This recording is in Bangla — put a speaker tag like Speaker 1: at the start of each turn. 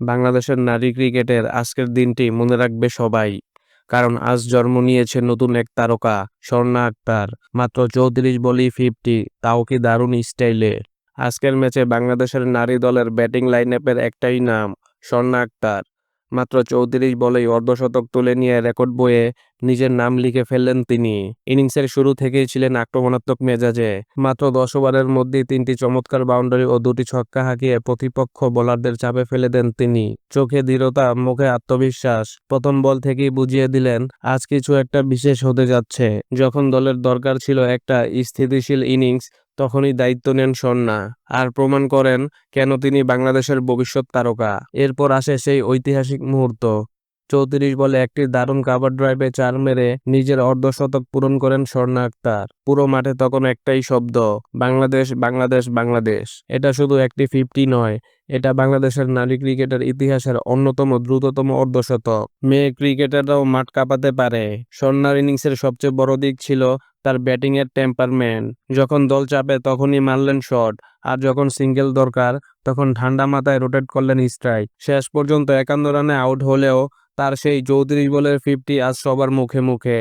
Speaker 1: বাংলাদেশের নারী ক্রিকেটের আজকের দিনটি মনে রাখবে সবাই। কারণ আজ জন্ম নিয়েছে নতুন এক তারকা, স্বর্ণা আক্তার। মাত্র চৌত্রিশ বলি ফিফটি, তাও কি দারুণ স্টাইলে। আজকের ম্যাচে বাংলাদেশের নারী দলের ব্যাটিং লাইন একটাই নাম, স্বর্ণা আক্তার। মাত্র চৌত্রিশ বলেই অর্ধশতক তুলে নিয়ে রেকর্ড বইয়ে নিজের নাম লিখে ফেললেন তিনি। ইনিংসের শুরু থেকেই ছিলেন আক্রমণাত্মক মেজাজে। মাত্র দশ ওভারের মধ্যেই তিনটি চমৎকার বাউন্ডারি ও দুটি ছক্কা হাঁকিয়ে প্রতিপক্ষ বোলারদের চাপে ফেলে দেন তিনি। চোখে দৃঢ়তা, মুখে আত্মবিশ্বাস, প্রথম বল থেকেই বুঝিয়ে দিলেন, আজ কিছু একটা বিশেষ হতে যাচ্ছে। যখন দলের দরকার ছিল একটা স্থিতিশীল ইনিংস তখনই দায়িত্ব নেন স্বর্ণা আর প্রমাণ করেন কেন তিনি বাংলাদেশের ভবিষ্যৎ তারকা। এরপর আসে সেই ঐতিহাসিক মুহূর্ত। চৌত্রিশ বলে একটি দারুণ কাভার ড্রাইভে চার মেরে নিজের অর্ধশতক পূরণ করেন স্বর্ণা আক্তার। পুরো মাঠে তখন একটাই শব্দ, বাংলাদেশ বাংলাদেশ বাংলাদেশ। এটা শুধু একটি ফিফটি নয়, এটা বাংলাদেশের নারী ক্রিকেটের ইতিহাসের অন্যতম দ্রুততম অর্ধশতক। মেয়ে ক্রিকেটাররাও মাঠ কাঁপাতে পারে। স্বর্ণার ইনিংসের সবচেয়ে বড় দিক ছিল তার ব্যাটিংয়ের টেম্পারমেন্ট। যখন দল চাপে, তখনই মারলেন শট। আর যখন সিঙ্গেল দরকার, তখন ঠান্ডা মাথায় রোটেট করলেন স্ট্রাইক। শেষ পর্যন্ত একান্ন রানে আউট হলেও তার সেই চৌত্রিশ বলের ফিফটি আজ সবার মুখে মুখে।